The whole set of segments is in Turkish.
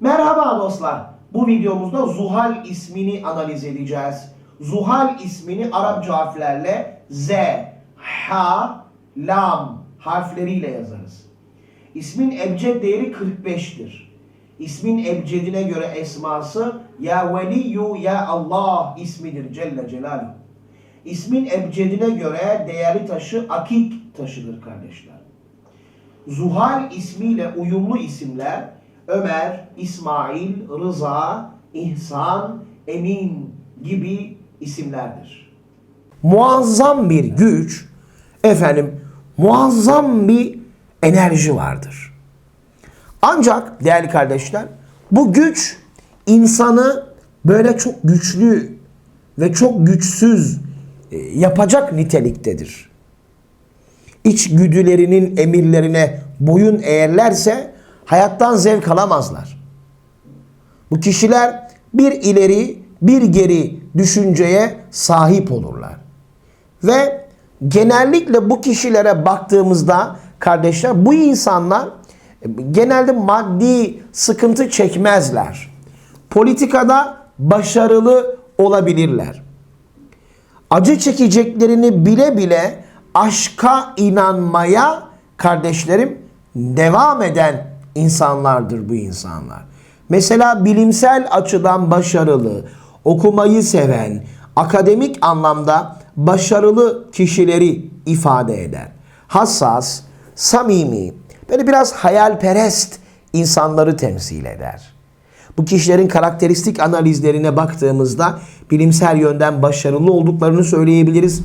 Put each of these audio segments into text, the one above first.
Merhaba dostlar. Bu videomuzda Zuhal ismini analiz edeceğiz. Zuhal ismini Arapça harflerle Z, H, Lam harfleriyle yazarız. İsmin ebced değeri 45'tir. İsmin ebcedine göre esması Ya Veliyyu Ya Allah ismidir Celle Celaluhu. İsmin ebcedine göre değerli taşı akik taşıdır kardeşler. Zuhal ismiyle uyumlu isimler Ömer, İsmail, Rıza, İhsan, Emin gibi isimlerdir. Muazzam bir güç, efendim muazzam bir enerji vardır. Ancak değerli kardeşler bu güç insanı böyle çok güçlü ve çok güçsüz e, yapacak niteliktedir. İçgüdülerinin emirlerine boyun eğerlerse hayattan zevk alamazlar. Bu kişiler bir ileri bir geri düşünceye sahip olurlar. Ve genellikle bu kişilere baktığımızda kardeşler bu insanlar e, genelde maddi sıkıntı çekmezler. Politikada başarılı olabilirler. Acı çekeceklerini bile bile aşka inanmaya kardeşlerim devam eden insanlardır bu insanlar. Mesela bilimsel açıdan başarılı, okumayı seven, akademik anlamda başarılı kişileri ifade eder. Hassas, samimi, böyle biraz hayalperest insanları temsil eder. Bu kişilerin karakteristik analizlerine baktığımızda bilimsel yönden başarılı olduklarını söyleyebiliriz.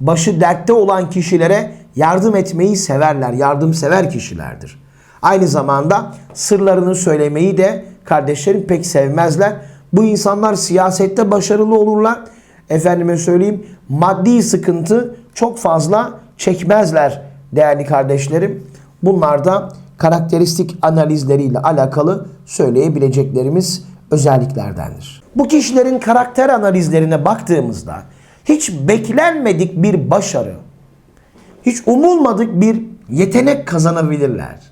Başı dertte olan kişilere yardım etmeyi severler, yardımsever kişilerdir. Aynı zamanda sırlarını söylemeyi de kardeşlerim pek sevmezler. Bu insanlar siyasette başarılı olurlar. Efendime söyleyeyim maddi sıkıntı çok fazla çekmezler değerli kardeşlerim. Bunlar da karakteristik analizleriyle alakalı söyleyebileceklerimiz özelliklerdendir. Bu kişilerin karakter analizlerine baktığımızda hiç beklenmedik bir başarı, hiç umulmadık bir yetenek kazanabilirler.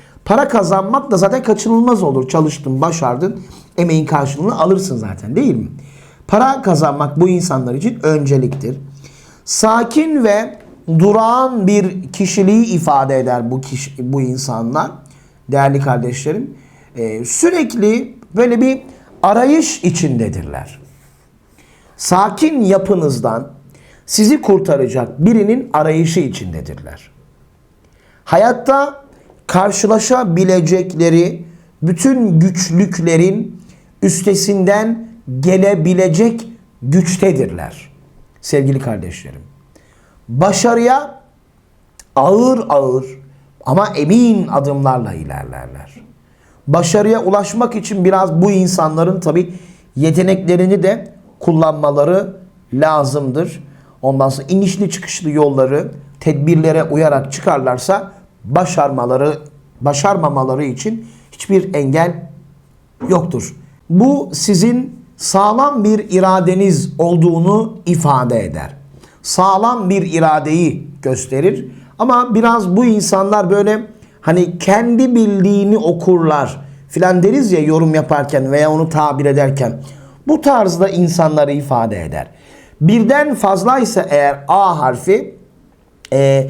Para kazanmak da zaten kaçınılmaz olur. Çalıştın, başardın, emeğin karşılığını alırsın zaten değil mi? Para kazanmak bu insanlar için önceliktir. Sakin ve durağan bir kişiliği ifade eder bu kişi, bu insanlar. Değerli kardeşlerim, ee, sürekli böyle bir arayış içindedirler. Sakin yapınızdan sizi kurtaracak birinin arayışı içindedirler. Hayatta karşılaşabilecekleri bütün güçlüklerin üstesinden gelebilecek güçtedirler. Sevgili kardeşlerim. Başarıya ağır ağır ama emin adımlarla ilerlerler. Başarıya ulaşmak için biraz bu insanların tabi yeteneklerini de kullanmaları lazımdır. Ondan sonra inişli çıkışlı yolları tedbirlere uyarak çıkarlarsa başarmaları başarmamaları için hiçbir engel yoktur. Bu sizin sağlam bir iradeniz olduğunu ifade eder. Sağlam bir iradeyi gösterir. Ama biraz bu insanlar böyle hani kendi bildiğini okurlar filan deriz ya yorum yaparken veya onu tabir ederken. Bu tarzda insanları ifade eder. Birden fazlaysa eğer A harfi e,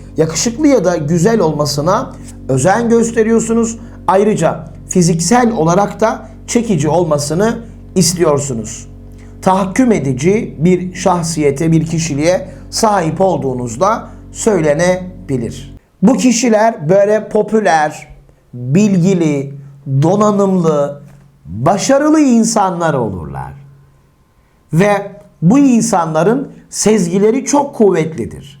yakışıklı ya da güzel olmasına özen gösteriyorsunuz. Ayrıca fiziksel olarak da çekici olmasını istiyorsunuz. Tahakküm edici bir şahsiyete, bir kişiliğe sahip olduğunuzda söylenebilir. Bu kişiler böyle popüler, bilgili, donanımlı, başarılı insanlar olurlar. Ve bu insanların sezgileri çok kuvvetlidir.